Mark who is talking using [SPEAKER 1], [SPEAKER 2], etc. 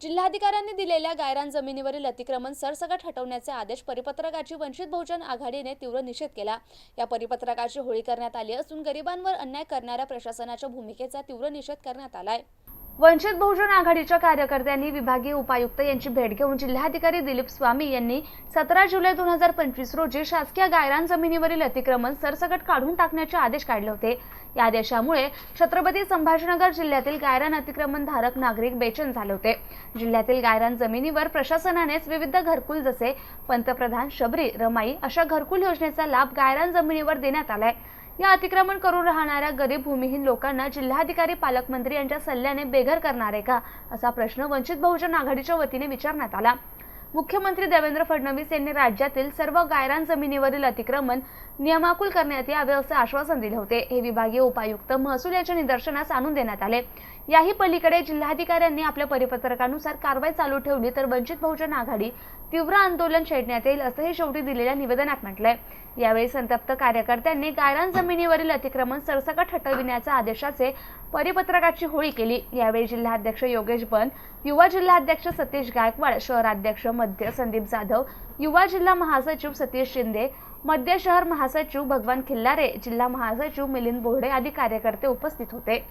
[SPEAKER 1] जिल्हाधिकाऱ्यांनी दिलेल्या गायरान जमिनीवरील अतिक्रमण सरसकट हटवण्याचे आदेश परिपत्रकाची वंचित बहुजन आघाडीने तीव्र निषेध केला. या परिपत्रकाची होळी करण्यात आली असून गरिबांवर अन्याय करणाऱ्या प्रशासनाच्या भूमिकेचा तीव्र निषेध करण्यात आलाय. वंचित बहुजन आघाडीच्या कार्यकर्त्यांनी विभागीय उपायुक्त यांची भेट घेऊन जिल्हाधिकारी दिलीप स्वामी यांनी सतरा जुलै दोन हजार पंचवीस रोजी शासकीय गायरान जमिनीवरील अतिक्रमण सरसकट काढून टाकण्याचे आदेश काढले होते. या आदेशामुळे छत्रपती संभाजीनगर जिल्ह्यातील गायरान अतिक्रमण धारक नागरिक बेचैन झाले होते. जिल्ह्यातील गायरान जमिनीवर प्रशासनानेच विविध घरकुल जसे पंतप्रधान शबरी रमाई अशा घरकुल योजनेचा लाभ गायरान जमिनीवर देण्यात आलाय. या अतिक्रमण करून राहणाऱ्या गरीब भूमिहीन लोकांना जिल्हाधिकारी पालकमंत्री यांच्या सल्ल्याने बेघर करणार आहे का? असा प्रश्न वंचित बहुजन आघाडीच्या वतीने विचारण्यात आला. मुख्यमंत्री देवेंद्र फडणवीस यांनी राज्यातील सर्व गायरान जमिनीवरील अतिक्रमण नियमाकुल करण्यात यावे असे आश्वासन दिले होते. हे विभागीय उपायुक्त महसूल यांच्या निदर्शनास आणून देण्यात आले. याही पलीकडे जिल्हाधिकाऱ्यांनी आपल्या परिपत्रकानुसार कारवाई चालू ठेवली तर वंचित बहुजन आघाडी तीव्र आंदोलन छेडण्यात येईल असंही शेवटी दिलेल्या निवेदनात म्हटलंय. यावेळी संतप्त कार्यकर्त्यांनी गायरान जमिनीवरील अतिक्रमण सरसकट हटविण्याच्या आदेशाचे परिपत्रकाची होळी केली. यावेळी जिल्हाध्यक्ष योगेश बन युवा जिल्हाध्यक्ष सतीश गायकवाड शहराध्यक्ष मध्य संदीप जाधव युवा जिल्हा महासचिव सतीश शिंदे मध्य शहर महासचिव भगवान खिल्लारे जिल्हा महासचिव मिलिंद बोर्डे आदी कार्यकर्ते उपस्थित होते.